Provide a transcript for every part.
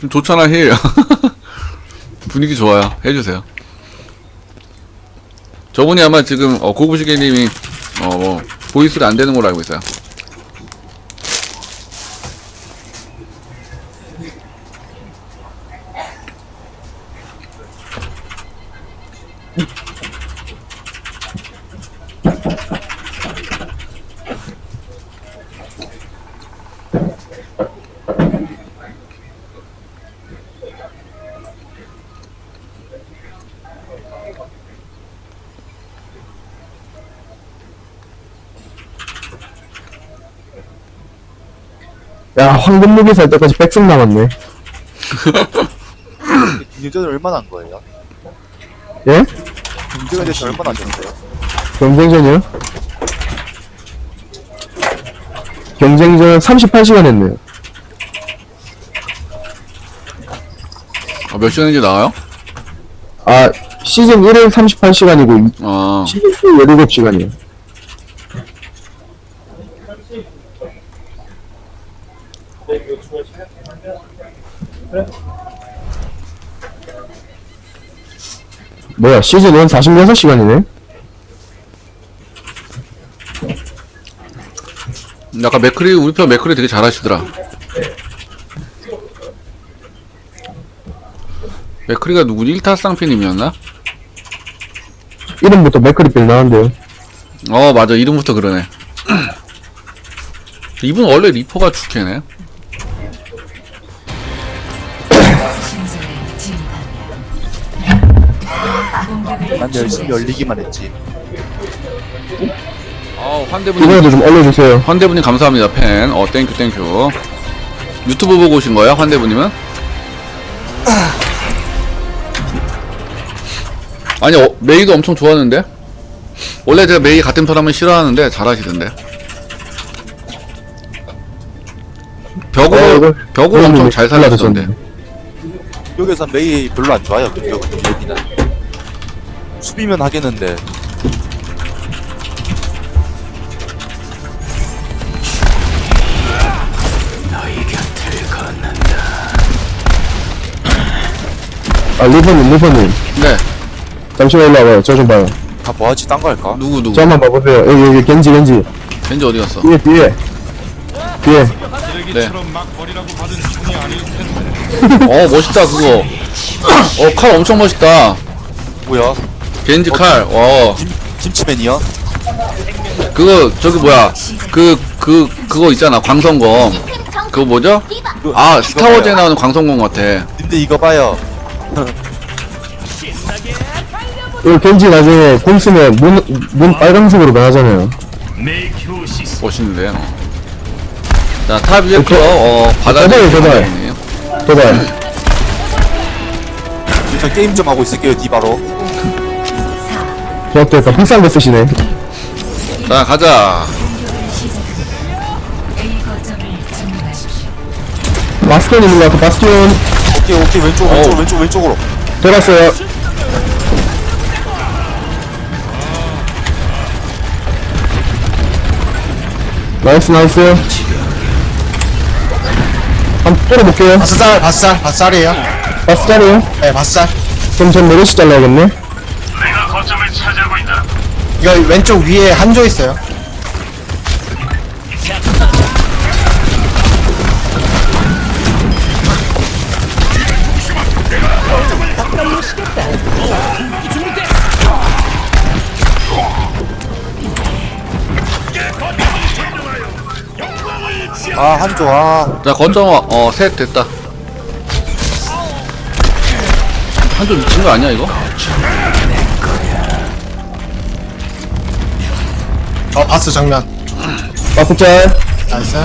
좀 좋잖아 힐 분위기 좋아요. 해주세요. 저분이 아마 지금 어, 고부시계님이 어, 뭐 보이스를 안 되는 걸로 알고 있어요 야, 황금 무기 살 때까지 백승 남았네. 경쟁전 얼마나 한 거예요? 예? 경쟁전 얼마나 하셨어요? 경쟁전이요? 경쟁전 38시간 했네요. 아, 몇 시간인지 나와요? 아, 시즌 1은 38시간이고, 아 시즌 2 17시간이에요. 뭐야, 시즌 1 46시간이네? 약간 맥크리 우리 편 맥크리 되게 잘하시더라 맥크리가 누구지? 1타 쌍피님이었나? 이름부터 맥크리필 나왔는데요. 어 맞아 이름부터 그러네 이분 원래 리퍼가 축캐네 난 열심히 열리기만 했지. 어 환대분님 이번에도 좀 올려주세요. 환대분님 감사합니다 팬. 어 땡큐 땡큐. 유튜브 보고 오신 거예요 환대분님은? 아니 어, 메이도 엄청 좋아하는데 원래 제가 메이 같은 편 하면 싫어하는데 잘하시던데 벽으로 어, 이거- 벽으로 이거 엄청 잘 살려주던데 올라가셨네. 여기서 메이 별로 안 좋아요. 공격은 메이는 수비면 하겠는데 아, 리퍼님, 리퍼님. 네 잠시만 올라와요. 저 좀 봐요. 다 뭐하지 딴 거 할까? 누구 누구 저 한번 봐보세요. 여기, 여기, 겐지, 겐지. 벤지 어디 갔어 뒤에, 뒤에. 뒤에. 네. 어 멋있다 그거 어 칼 엄청 멋있다 뭐야? 겐지 칼와 김 김치맨이요? 그거 저기 뭐야 그 그 그, 거 있잖아 광선검 그거 뭐죠? 이거- 아 스타워즈에 봐요. 나오는 광선검 같아 근데 이거 봐요. 이거 겐지 나중에 공 쓰면 눈, 눈 빨강색으로 변하잖아요. 멋있는데 자탑 위에 거 어, 바닥에 제발, 제발. 있네요. 도발. 저 게임 좀 하고 있을게요. 디바로. 저것도 약간 비싼 거 쓰시네. 자 가자 바스톤 있는 것 같아, 바스톤. 오케이 오케이 왼쪽 왼쪽 왼쪽 왼쪽으로. 들어갔어요. 나이스, 나이스. 한번 뚫어볼게요. 바스살 바스살 바스살이에요 바스 자리요. 네 바스살 그럼 전 메르시 잘라야겠네. 이거 왼쪽 위에 한조 있어요 아 한조 아. 자 거점 어셋 됐다 한쪽 미친 거 아니야 이거? 어 바스 정면 바스 짤. 나이스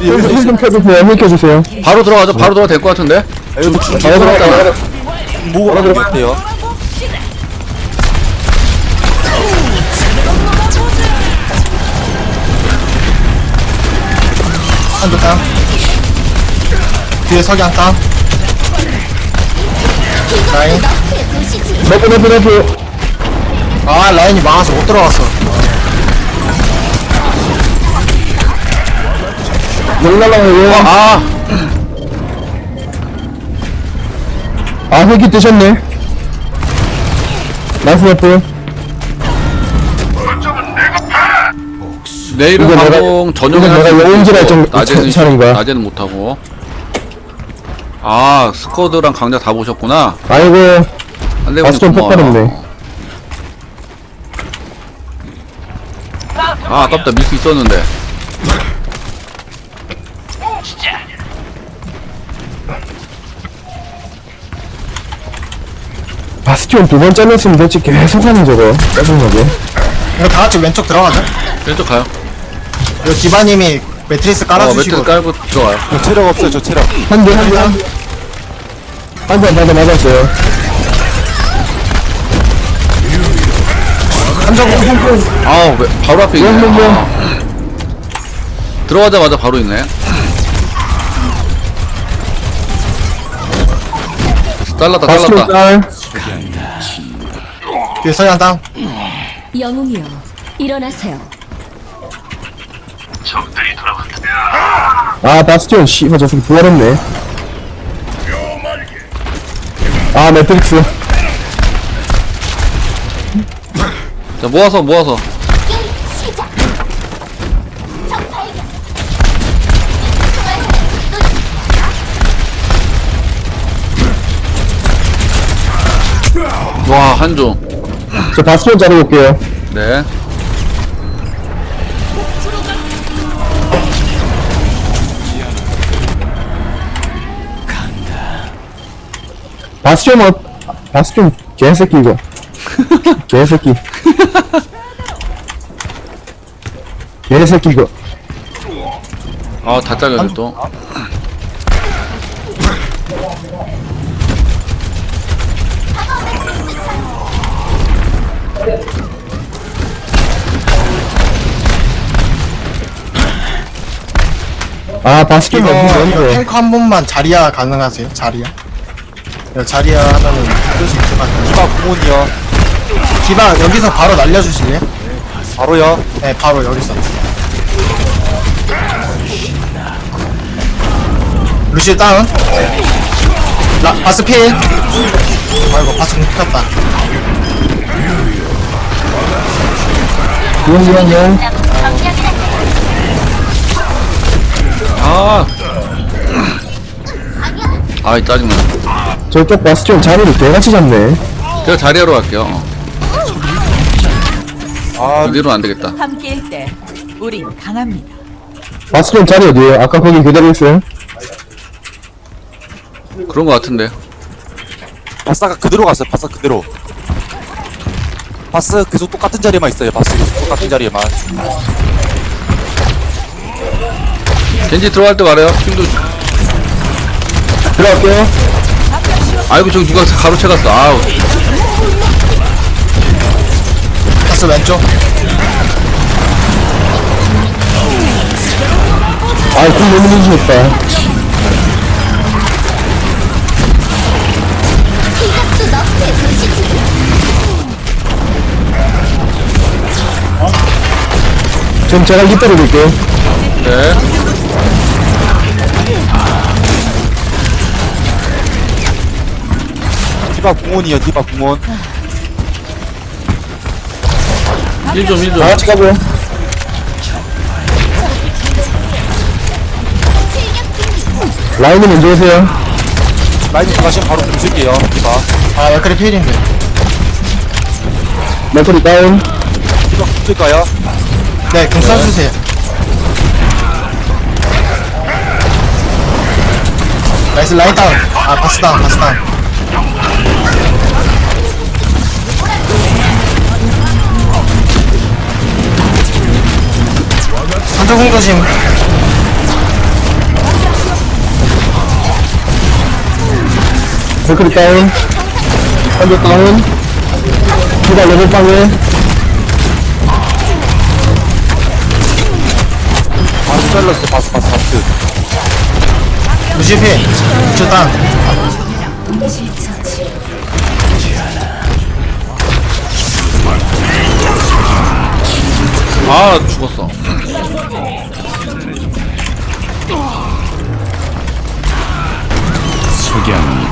힐, 힐좀 켜주세요. 힐 켜주세요. 바로 들어가죠 바로 들어가도 될것 같은데 이거 바로 들어갔다. 뭐가 들어갔대요? 한조 땅 뒤에 석양 땅 라인 너프, 너프, 너프. 아 라인이 망해서 못 들어갔어 용. 아 아, 흑이 뜨셨네. 나이스 예프. 내일은 이거 내가- 방송 저녁에 이거 할수 내가 있고, 영웅질 할 정- 낮에는 차- 차린 거야. 낮에는 못 하고. 아 스쿼드랑 강자 다 보셨구나. 아이고, 한대분 박수 좀 폭발했네. 아 아깝다 밀수 있었는데. 바스티온 두 번 잘렸으면 대체 계속 하는 저거. 짜증나게. 이거 다 같이 왼쪽 들어가자. 왼쪽 가요. 이거 디바님이 매트리스 어 깔아주시고. 매트 깔고 들어가요. 저 체력 없어요 저 체력 한 대, 한 대, 한 대. 한대 맞아, 맞았어요. 한정 아 왜, 바로 앞에 있네. 뭐, 뭐, 뭐. 아. 들어가자마자 바로 있네. 잘랐다 바스티온 잘랐다. 짤. 뒤에 서양 다운. 영웅이여 일어나세요 아, 바스티온, 씨발, 저 새끼 부활했네. 아, 매트릭스. 자 모아서 모아서. 와 한조. 저 바스티온 자르볼게요. 네. 바스티온, 어, 바스티온, 개새끼, 이거. 개새끼. 개새끼, 이거. 아 다 잘렸네 또. 아, 바스티온 이거, 이거. 탱커 한 번만 자리야 가능하세요? 자리야. 이거 자리야 하면은 뜰수 있을 것 같아요. 디바 공원이요 디바 여기서 바로 날려주실래요? 바로요 네, 바로 여기서. 루시 다운. 라, 바스 필. 아이고, 바스 공 켰다. 용 용 용. 아. 아이 짜증나. 저쪽 바스티온 자리를 개같이 잡네. 제가 자리하러 갈게요. 아 이대로 안 되겠다. 함께일 때 우린 강합니다. 바스티온 자리 어디에요? 아까 거기 그대로 있어요? 그런 거 같은데. 바스가 그대로 갔어요 바스 그대로 바스 계속 똑같은 자리에만 있어요 바스 계속 똑같은 자리에만 겐지 들어갈 때 말해요. 힘도. 들어갈게요. 아이고 저기 누가 가로채 갔어. 아우. 바스 왼쪽. 아, 공 너무 늦으셨다. 지금 제가 깃발을 볼게요. 네. 디바 공원이요 디바 공원 1점 1점. 다 같이 가고요. 라인이 먼저 오세요. 라인 들어가시면 바로 공쓸게요 디바 아, 맥크리 필인데. 맥거리 다운. 디바 공쓸까요? 네, 공 써주세요. 나이스 라인 다운. 아, 바스 다운, 바스 다운. 한조공 조심. 맥거리 다운. 한대 다운. 두발 레벨 빵에. 바스 잘랐어 바스 바스 바스. 루시 다운. 아 죽었어. 석양이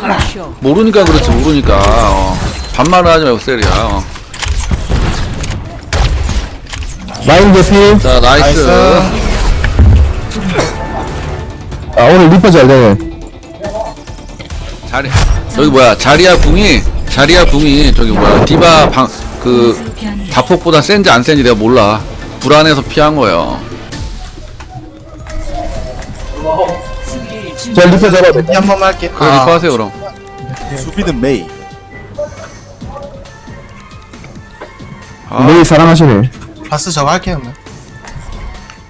가쇼. 모르니까 그렇지 모르니까 어. 반말을 하지 말고 세리야 어. 라인 개피. 자 나이스, 나이스. 아, 오늘 리퍼 잘 되네. 자리 저기 뭐야 자리야 궁이 자리야 궁이 저기 뭐야 디바 방 그 자폭보다 센지 안 센지 내가 몰라 불안해서 피한 거예요 자, 리퍼 잡아. 이한 번만 할게. 그래 리퍼 하세요 그럼 수비는 메이. 아 메이 사랑하시네. 바스 저거 할게 그러면.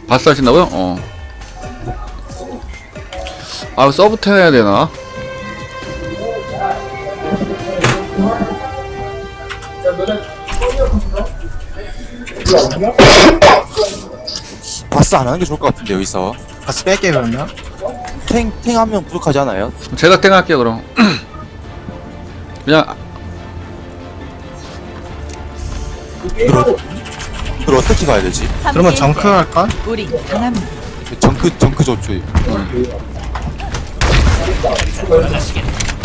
바스 하신다고요? 어. 아, 서브 텐 해야 되나? 바스 안 하는 게 좋을 것 같은데 여기서. 바스 뺄게 그러면. 탱탱한명 부족하지 않아요? 제가 땡 할게요, 그럼. 그냥, 이걸 이걸 어떻게 가야 되지? 그러면 정크 할까? 우린 강합니다. 정크 정크 좋죠.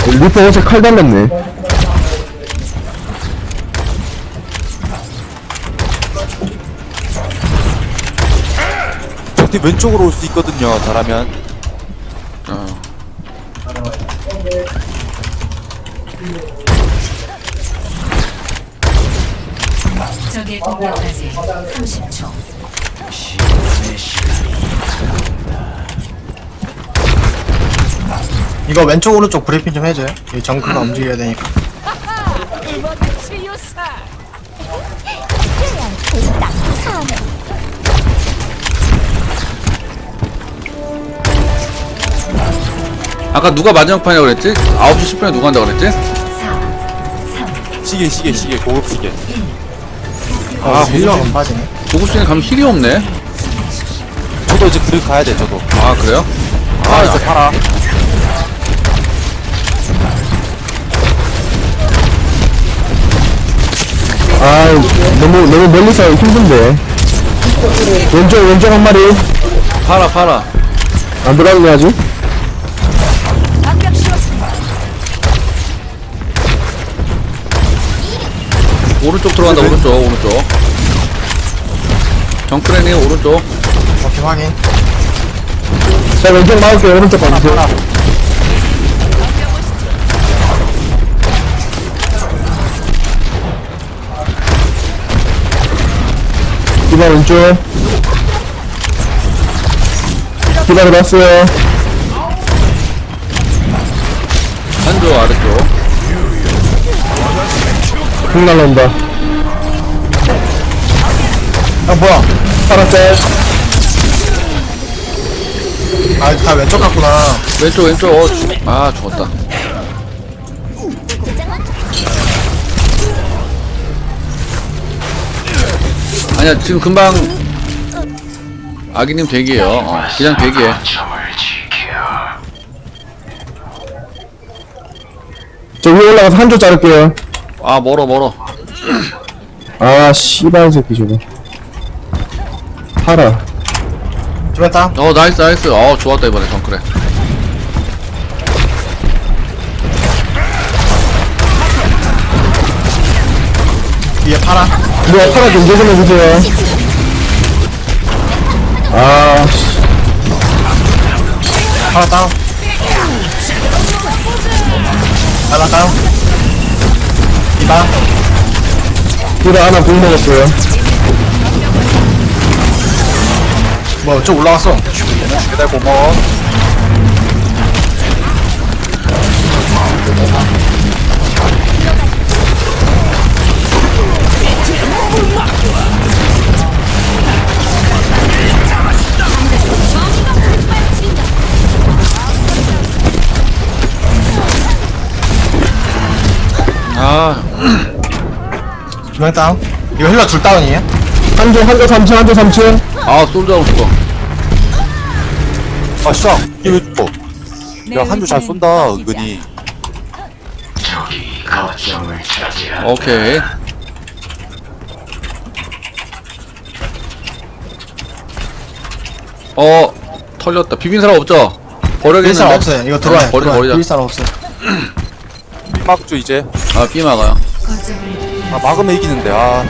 리퍼 어제 칼 달렸네. 저한테 왼쪽으로 올 수 있거든요. 잘하면. 어. 적의 공격까지 30초. 이거 왼쪽 오른쪽 브리핑 좀 해줘요. 이 정크가 움직여야 되니까. 아까 누가 마지막 판이라고 그랬지? 9시 10분에 누가 한다고 그랬지? 시계 시계 시계 고급 시계. 아 힐러가 안 빠지네. 고급진에 가면 힐이 없네. 저도 이제 그를 가야 돼. 저도. 아, 그래요? 아 이제 팔아. 아, 너무, 너무 멀리서 힘든데. 왼쪽, 왼쪽 한 마리. 팔아, 팔아. 안 들어갔네, 아직. 오른쪽 들어간다, 오른쪽, 오른쪽. 정크레니 오른쪽. 오케이 확인. 자, 왼쪽 막을게요. 오른쪽 봐주세요. 디바 왼쪽. 디바 들어왔어요. 한쪽 아래쪽. 공 날라온다. 아 뭐야? 파란색. 아다 왼쪽 같구나. 왼쪽, 왼쪽. 어, 죽, 아, 죽었다. 아니야, 지금 금방 아기님 대기해요. 어, 그냥 대기해. 저 위에 올라가서 한조 자를게요. 아, 멀어, 멀어. 아, 씨발 새끼 저거. 팔아. 좀 했다. 어, 나이스, 나이스. 어, 좋았다, 이번에 정크레. 위에 팔아. 누가 팔아 좀 해주세요. 아, 씨. 팔아 다운. 하나 다운. 디바 하나 공 먹었어요. 뭐좀 올라갔어. 배달 고마워. 아, 두명 다운. 이거 힐러 둘 다운이에요? 한 조, 한조 3층, 한조 3층. 아, 솔저하고 죽어. 아 쏴. 이게 왜 죽어? 야 한주 잘 쏜다 은근히. 오케이. 어, 털렸다. 비빈 사람 없죠? 버려야겠는데? 사람 없어요. 이거 들어와요. 어, 버리자. 버리자. 비빌 사람 없어요. 막죠 이제 아 B 막아요 거점을 아 막으면 이기는데 아.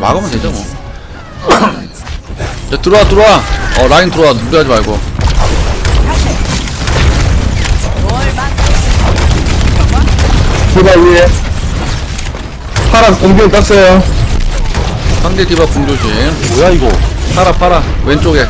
막으면 되죠 뭐. 자, 들어와 들어와. 어 라인 들어와. 무리하지 말고. 디바 위에. 파란 공중 떴어요. 상대 디바 궁조심. 뭐야 이거? 팔아 팔아. 왼쪽에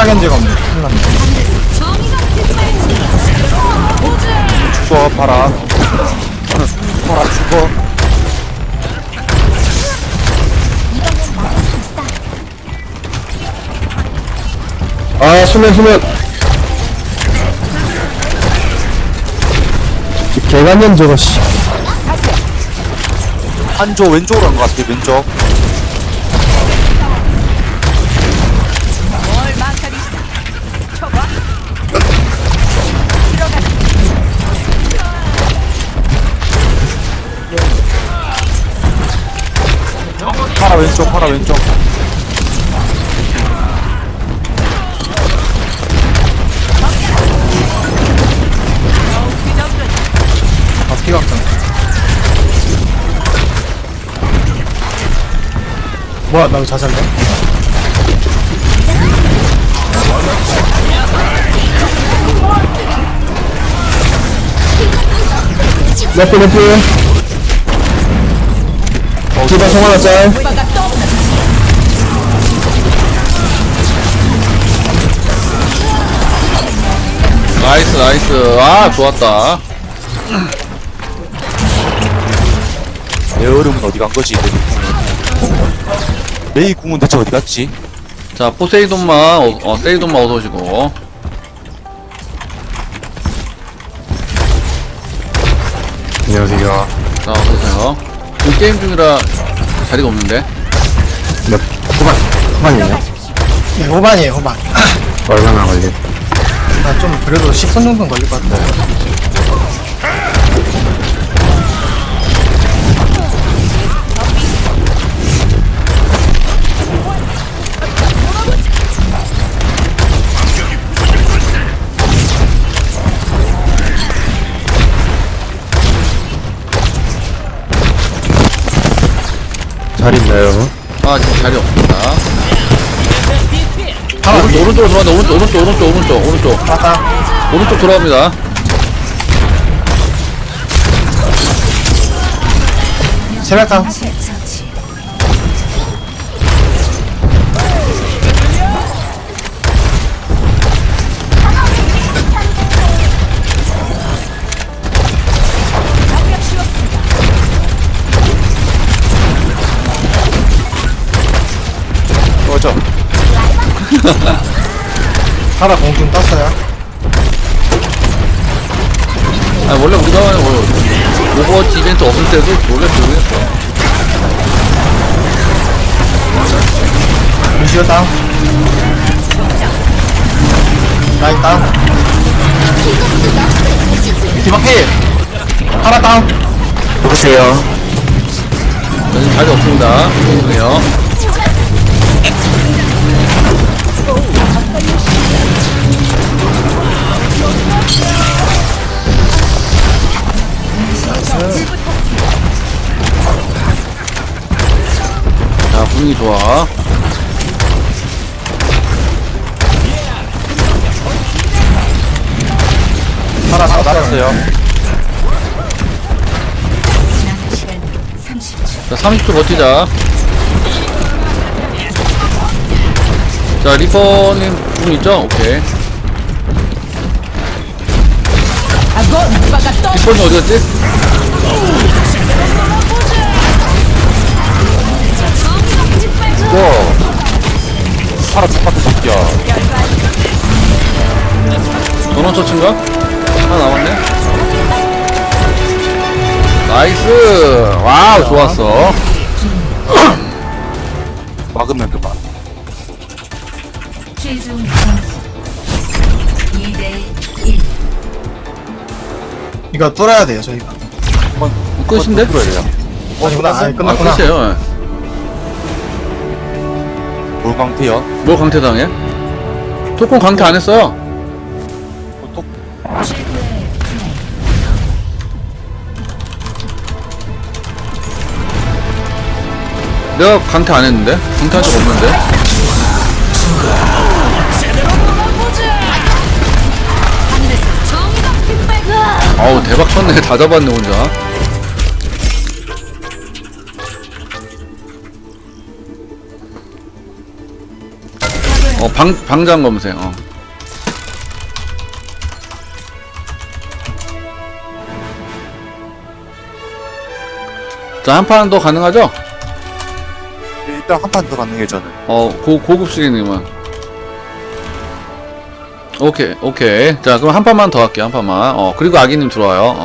하나견제가 없네. 큰일 났네. 죽어 봐라 봐라 죽어 아, 수면, 수면. 개간년 저거, 씨. 한조 왼쪽으로 간 것 같아 왼쪽 왼쪽 파라 왼쪽 아, 피각장. 뭐야, 나왜 자살돼? 레프, 레프. 디바 송하나 짤. 나이스 나이스. 아 좋았다. 내 얼음은 어디 간 거지? 메이 궁은 대체 어디 갔지? 자 포세이돈마 어, 어 세이돈마 어서 오시고. 안녕하세요. 자 어서 오세요. 지금 게임 중이라 자리가 없는데 몇, 후반, 후반이에요? 네, 후반이에요, 후반. 얼마나 걸리? 나좀 그래도 10분 정도는 걸릴 것 같아. 잘 있나요? 아 지금 자리 없습니다 하나 오른쪽 위. 오른쪽으로 들어간다 오른쪽 오른쪽 오른쪽 오른쪽 오른쪽 맞다. 오른쪽 들어갑니다 세발탕. 처치. 꺼져 하나 공중 떴어요. 아 원래 우리가 뭐 오버워치 이벤트 없을 때도 원래 조용했어 루시오 다운. 라인 다운. 디바 필. 하나 다운. 누구세요? 저는 자리 없습니다 죄송해요 자 분위기 좋아. 하나 다 날았어요. 남은 시간 30초. 자 30초 버티자 자 리퍼님 분 있죠? 오케이 리퍼님 어디 갔지? 죽어 파라 똑같은 새끼야 전원 처치인가? 하나 남았네. 나이스. 와우, 좋았어. 막으면 그만. 최종 점수 2대 1. 이거 뚫어야 돼요 저희가 끝인데? 그래야 돼요. 아니구나 아, 아, 끝났구나 끝이에요. 물광태연. 뭘 강퇴당해? 토콘 강퇴 안 했어요. 또 최고의 플레이. 내가 강퇴 안 했는데? 강퇴한 적 없는데? 어우 대박 쳤네 다 잡았네 혼자 어 방, 방장 검색 어. 자 한 판 더 가능하죠? 일단 한 판 더 가능해 저는. 어, 고, 고급 수리님은. 오케이, 오케이. 자, 그럼 한 판만 더 할게요, 한 판만. 어, 그리고 아기님 들어와요. 어.